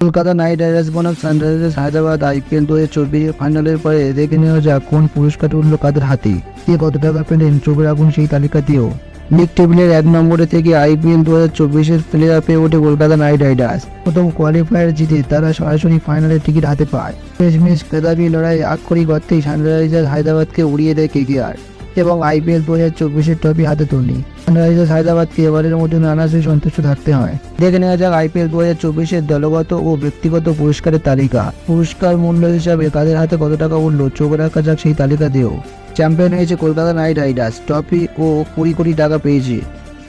Kolkata knight riders, বনাম sunrisers Hyderabad, IPL দু হাজার চব্বিশের ফাইনালের পরে দেখে নেওয়া যাক কোন পুরস্কার উঠল কাদের হাতে। কে কত টাকা পেলেন চোখে রাখুন সেই তালিকাতেও। লিগ টেবিলের এক নম্বরে থেকে আইপিএল দু হাজার চব্বিশের প্লেয়ার পেয়ে ওঠে কলকাতা নাইট রাইডার্স। প্রথম কোয়ালিফায়ার জিতে তারা সরাসরি ফাইনালের টিকিট হাতে পায়। শেষ শেষমেশ খেতাবি লড়াই আক্ষরিক অর্থেই সানরাইজার্স হায়দ্রাবাদকে উড়িয়ে দেয় কেকেআর এবং আইপিএল দু হাজার চব্বিশের ট্রফি হাতে তোলে সানরাইজার্স হায়দ্রাবাদকে এবারের মধ্যে নানাসই সন্তুষ্ট থাকতে হয়। দেখে নেওয়া যাক আইপিএল দু হাজার চব্বিশের দলগত ও ব্যক্তিগত পুরস্কারের তালিকা। পুরস্কার মূল্য হিসাবে কাদের হাতে কত টাকা উঠল, চোখ রাখা যাক সেই তালিকা দিয়েও। চ্যাম্পিয়ন হয়েছে কলকাতা নাইট রাইডার্স, ট্রফি ও কুড়ি কোটি টাকা পেয়েছে।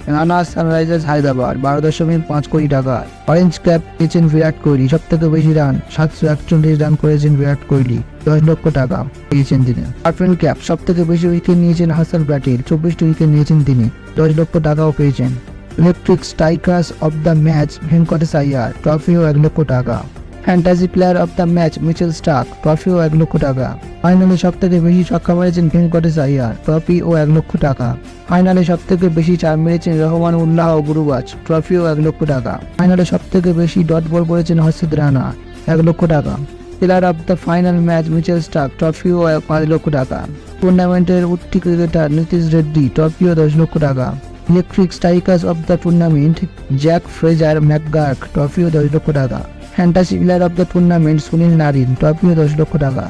রানা সানরাইজার্স হায়দ্রাবাদ বারো দশমিক পাঁচ কোটি টাকা। অরেঞ্জ ক্যাপ পেয়েছেন বিরাট কোহলি সব থেকে বেশি রান সাতশো একচল্লিশ রান করেছেন বিরাট কোহলি, দশ লক্ষ টাকা পেয়েছেন তিনি। আরফিন ক্যাপ সব থেকে বেশি উইকেট নিয়েছেন হাসান প্যাটেল, চব্বিশটি উইকেট নিয়েছেন তিনি, দশ লক্ষ টাকাও পেয়েছেন। Electric strikers of the match Venkatesh Iyer ট্রফিও এক লক্ষ টাকা। Fantasy player of the match Mitchell Starc ট্রফিও এক লক্ষ টাকা। ফাইনালে সব থেকে বেশি ছক্কা মেরেছেন ভেঙ্কটেশ আইয়ার ট্রফি ও এক লক্ষ টাকা। ফাইনালে সব থেকে বেশি চার মেরেছেন রহমান উল্লাহ ও গুরুবাজ ট্রফিও এক লক্ষ টাকা। ফাইনালে সব থেকে বেশি ডট বল করেছেন হর্ষিত রানা এক লক্ষ টাকা। Player of the final match Mitchell Starc ট্রফিও পাঁচ লক্ষ টাকা। টুর্নামেন্টের উঠতি ক্রিকেটার নীতিশ রেড্ডি ট্রফিও দশ লক্ষ টাকা। Electric strikers of the tournament Jake Fraser McGurk ট্রফিও দশ লক্ষ টাকা। Fantasy player of the tournament Sunil Narine ট্রফিও দশ লক্ষ টাকা।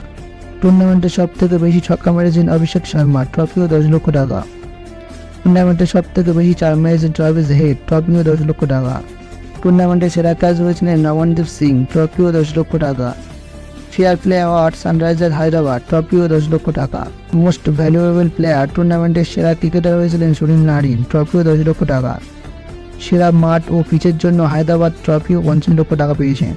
টুর্নামেন্টে সব থেকে বেশি ছক্কা মেরেছেন অভিষেক শর্মা ট্রফিও দশ লক্ষ টাকা। টুর্নামেন্টে সব থেকে বেশি চার মেরেছেন ট্রভিস হেড ট্রফিও দশ লক্ষ টাকা। টুর্নামেন্টে সেরা কাজ হয়েছিলেন নবনদীপ সিং ট্রফিও দশ লক্ষ টাকা। Fair play award sunriser Hyderabad ট্রফিও দশ লক্ষ টাকা। মোস্ট ভ্যালুয়েবল প্লেয়ার টুর্নামেন্টের সেরা ক্রিকেটার হয়েছিলেন সুনীল নারিন ট্রফিও দশ লক্ষ টাকা। সেরা মাঠ ও পিচের জন্য হায়দ্রাবাদ ট্রফিও পঞ্চাশ লক্ষ টাকা পেয়েছে।